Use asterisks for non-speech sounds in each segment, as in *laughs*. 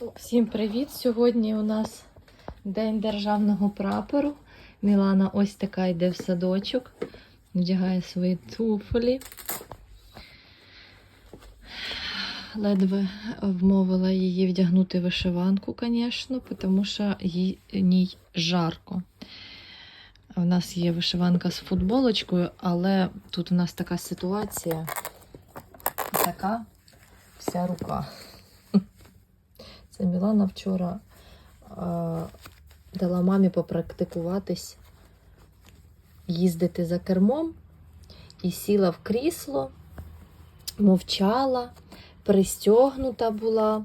Всім привіт! Сьогодні у нас День державного прапору. Мілана ось така йде в садочок, вдягає свої туфлі. Ледве вмовила її вдягнути вишиванку, звісно, тому що їй ній жарко. У нас є вишиванка з футболочкою, але тут у нас така ситуація, така вся рука. Це Мілана вчора е, дала мамі попрактикуватись їздити за кермом і сіла в крісло, мовчала, пристягнута була.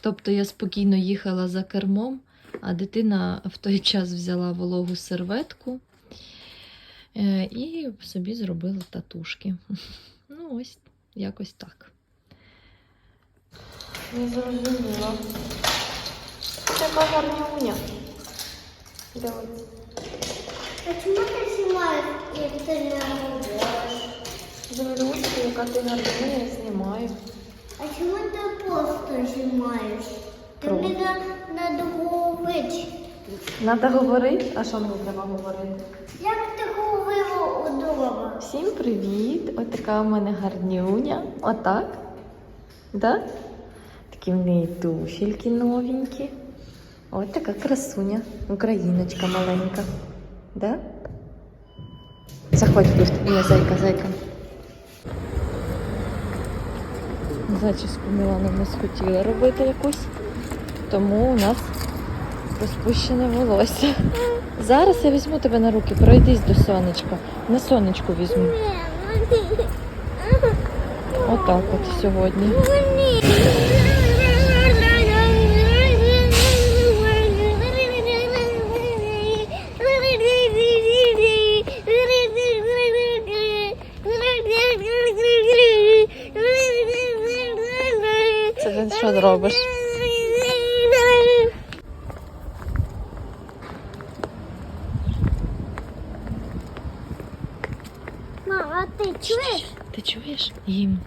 Тобто я спокійно їхала за кермом, а дитина в той час взяла вологу серветку е, і собі зробила татушки. *laughs* Ну, ось якось так. Не зрозуміла. Така гарнюня. Давай. Почему ты снимаешь, если ты не работаешь? Землюшку, яка ти гарнюня, я знімаю. А чему ты просто снимаешь? Ты Круто. мне на- надо говорить. Надо говорити, а що мені треба говорити? Як ти говорила удобно? Всім привіт! Ось така у мене гарнюня. Отак. Да? Неї туфельки новенькі. Ось така красуня. Україночка маленька. Да? Заходь тут. Ні, зайка, зайка. Зачіску Мілана не схотіла робити якусь, тому у нас розпущене волосся. Зараз я візьму тебе на руки, пройдись до сонечка. На сонечку візьму. Отак от сьогодні. зробиш? Мама, а ти чуєш? Ти чуєш їм?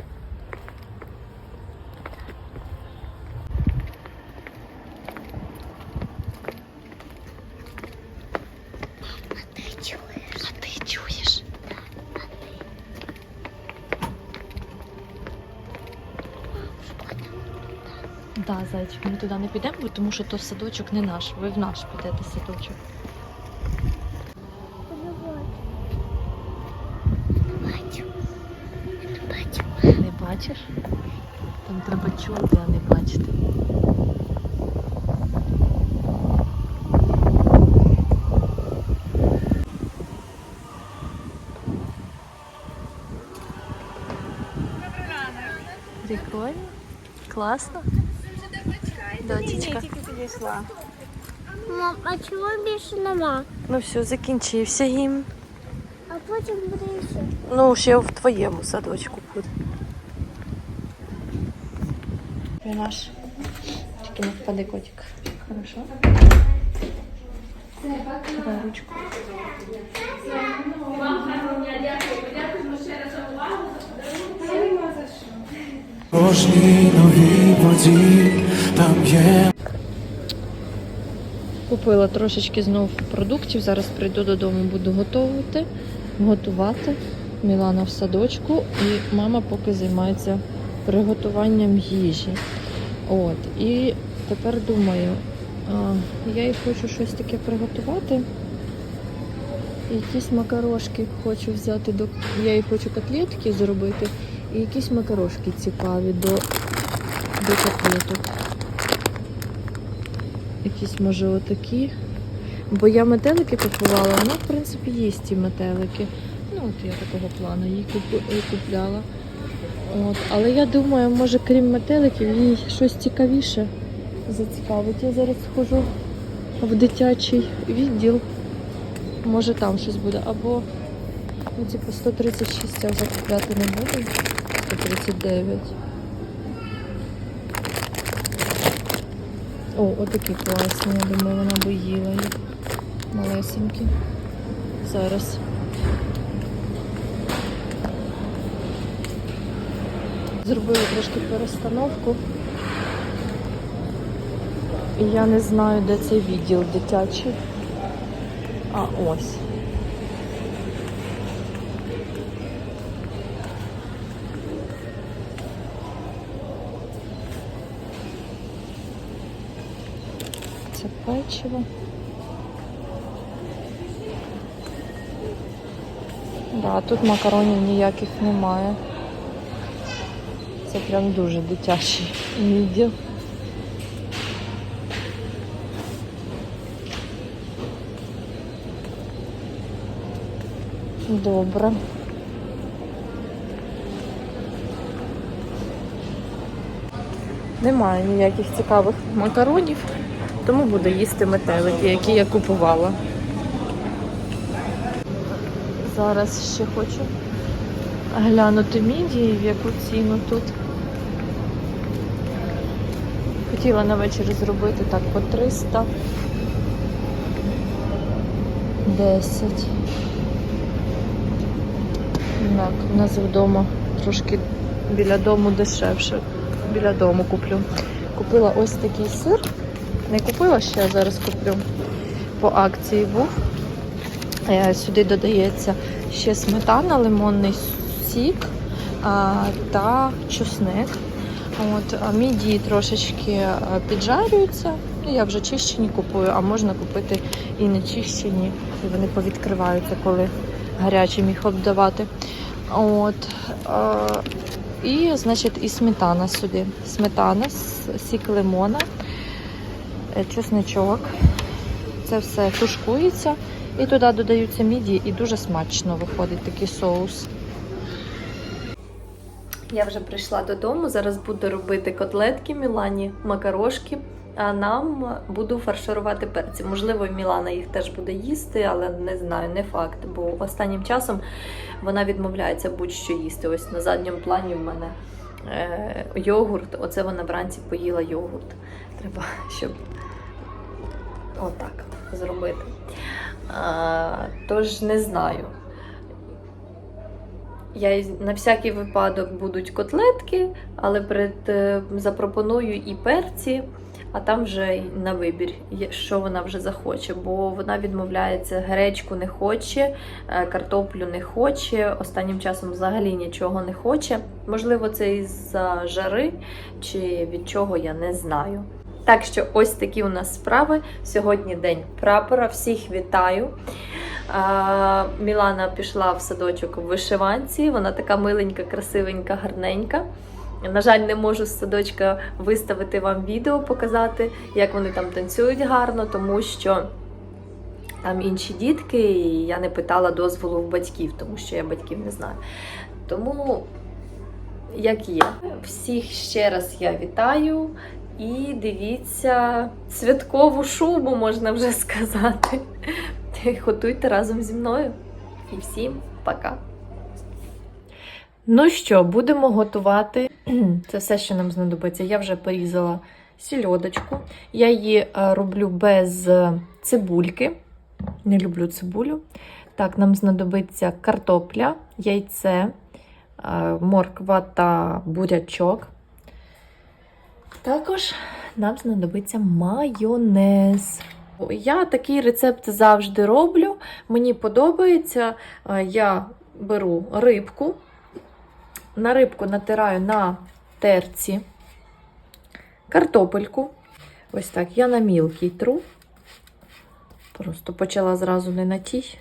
Ти чуєш? Чуєш? Да, зайчик, ми туди не підемо, тому що то садочок не наш. Ви в наш підете садочок. Не бачиш? Там треба чути, а не бачити. Прикольно. Класно. Дочечка. Мам, а чого більше нема? Ну все, закінчився їм. А потім буде ще. Ну, ще в твоєму садочку буде. Наш. Тільки не впади котик. Хорошо? Давай ручку. Кожній новій воді там є Купила трошечки знов продуктів. Зараз прийду додому, буду готувати, готувати. Мілана в садочку і мама поки займається приготуванням їжі. От. І тепер думаю, а, я і хочу щось таке приготувати. Якісь макарошки хочу взяти до. Я і хочу котлетки зробити. І якісь макарошки цікаві до, до котлеток. Якісь, може, отакі. Бо я метелики купувала, вона, в принципі, є ті метелики. Ну, от я такого плану її е, купляла. От. Але я думаю, може, крім метеликів, їй щось цікавіше зацікавить. Я зараз схожу в дитячий відділ. Може там щось буде. Або ну, типу 136 я вже купляти не буду. 139. О, отакі класні, я думаю, вона би їла їх. Малесенькі. Зараз. Зробила трошки перестановку. Я не знаю, де цей відділ дитячий. А ось. Це печиво. Да, тут макаронів ніяких немає. Це прям дуже дитячий відділ. Добре. Немає ніяких цікавих макаронів, тому буду їсти метелики, які я купувала. Зараз ще хочу глянути мідії, в яку ціну тут. Хотіла на вечір зробити так по 300. 10. Так, у нас вдома трошки біля дому дешевше. Біля дому куплю. Купила ось такий сир. Не купила ще, зараз куплю. По акції був. Е, Сюди додається ще сметана, лимонний сік та чесник. От, мідії трошечки е, піджарюються. Ну, Я вже чищені купую, а можна купити і не чищені. Вони повідкриваються, коли гарячим їх обдавати. От, і, значить, і сметана сюди. Сметана, сік лимона, чесничок. Це все тушкується. І туди додаються мідії, і дуже смачно виходить такий соус. Я вже прийшла додому. Зараз буду робити котлетки Мілані, макарошки. А нам буду фарширувати перці. Можливо, Мілана їх теж буде їсти, але не знаю, не факт. Бо останнім часом вона відмовляється будь-що їсти. Ось на задньому плані в мене е, йогурт. Оце вона вранці поїла йогурт. Треба, щоб отак зробити. А, тож не знаю. Я на всякий випадок будуть котлетки, але перед, е, запропоную і перці, а там вже на вибір, що вона вже захоче. Бо вона відмовляється, гречку не хоче, е, картоплю не хоче, останнім часом взагалі нічого не хоче. Можливо, це із-за жари чи від чого я не знаю. Так що ось такі у нас справи. Сьогодні день прапора. Всіх вітаю. Мілана пішла в садочок в вишиванці. Вона така миленька, красивенька, гарненька. На жаль, не можу з садочка виставити вам відео, показати, як вони там танцюють гарно, тому що там інші дітки, і я не питала дозволу в батьків, тому що я батьків не знаю. Тому, як є, всіх ще раз я вітаю. І дивіться святкову шубу, можна вже сказати. Готуйте разом зі мною. І всім пока. Ну що, будемо готувати. *clears throat* Це все, що нам знадобиться. Я вже порізала сільодочку. Я її е, роблю без е, цибульки. Не люблю цибулю. Так, нам знадобиться картопля, яйце, е, морква та бурячок. Також нам знадобиться майонез. Я такий рецепт завжди роблю. Мені подобається. Е, Я беру рибку, на рибку натираю на терці, картопельку. Ось так, я на мілкий тру. Просто почала зразу не на тій.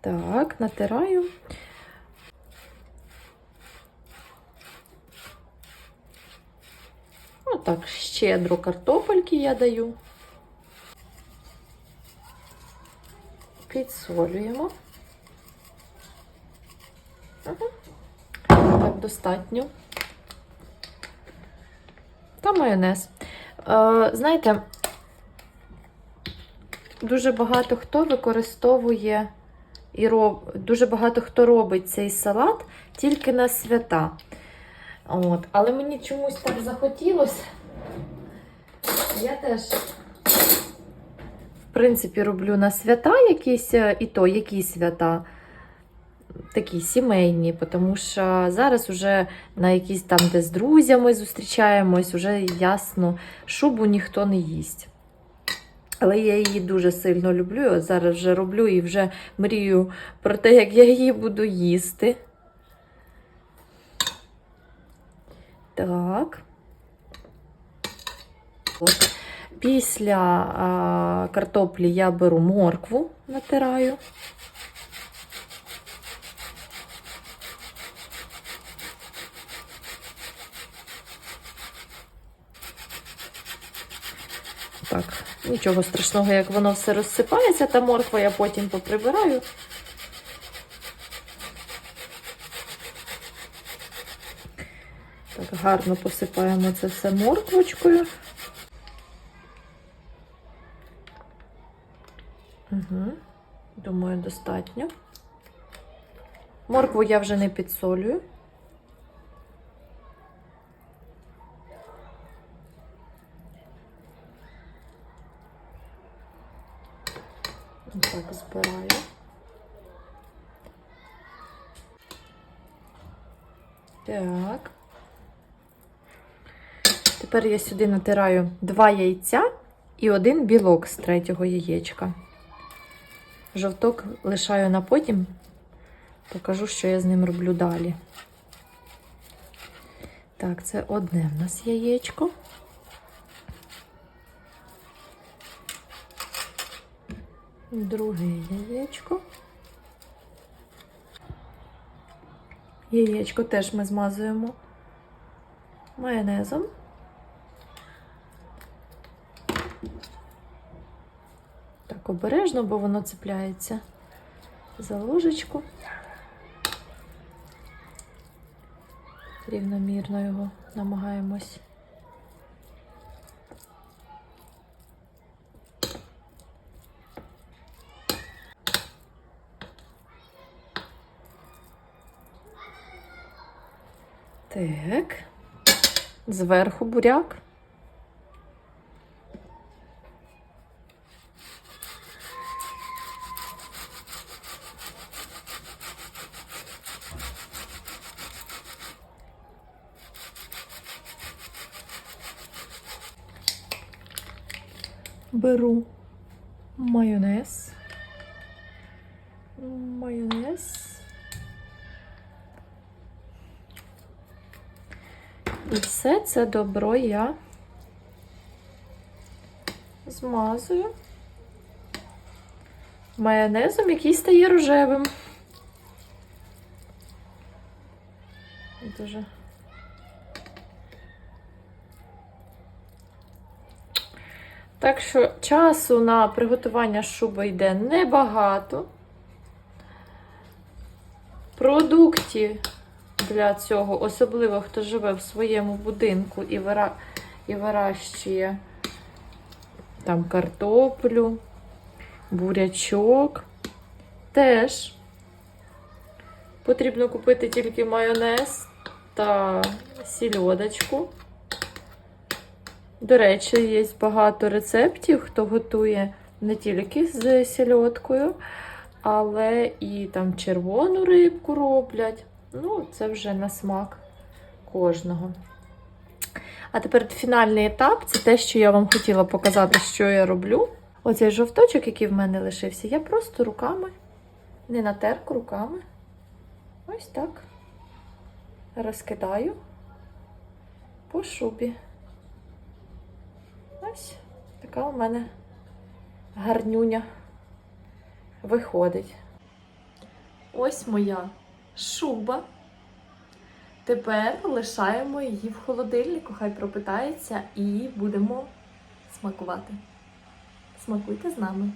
Так, натираю. Отак, щедро картопельки я даю. Підсолюємо. Угу. Так, достатньо. Та майонез. Е, знаєте, дуже багато хто використовує і роб... дуже багато хто робить цей салат тільки на свята. От. Але мені чомусь так захотілося. Я теж, в принципі, роблю на свята якісь, е, і то які свята. такі сімейні, тому що зараз уже на якісь там, де з друзями зустрічаємось, вже ясно, шубу ніхто не їсть. Але я її дуже сильно люблю. Зараз вже роблю і вже мрію про те, як я її буду їсти. Так. Після а, картоплі я беру моркву, натираю. Так, нічого страшного, як воно все розсипається, та морква я потім поприбираю. Гарно посипаємо це все морквочкою. Угу. Думаю, достатньо. Моркву я вже не підсолюю. Так, збираю. Так. Тепер я сюди натираю два яйця і один білок з третього яєчка. Жовток лишаю на потім, покажу, що я з ним роблю далі. Так, це одне в нас яєчко. Друге яєчко. Яєчко теж ми змазуємо майонезом. Обережно, бо воно цепляється за ложечку. Рівномірно його намагаємось. Так. Зверху буряк. Беру майонез. Майонез. І все це добро я змазую майонезом, який стає рожевим. Дуже. Так що часу на приготування шуби йде небагато. Продуктів для цього, особливо хто живе в своєму будинку і, вира... і вирощує там картоплю, бурячок. Теж потрібно купити тільки майонез та сільодочку. До речі, є багато рецептів, хто готує не тільки з сільодкою, але і там червону рибку роблять. Ну, це вже на смак кожного. А тепер фінальний етап це те, що я вам хотіла показати, що я роблю. Оцей жовточок, який в мене лишився, я просто руками, не на терку, руками. Ось так розкидаю по шубі. Ось така у мене гарнюня виходить. Ось моя шуба. Тепер лишаємо її в холодильнику, хай пропитається і будемо смакувати. Смакуйте з нами.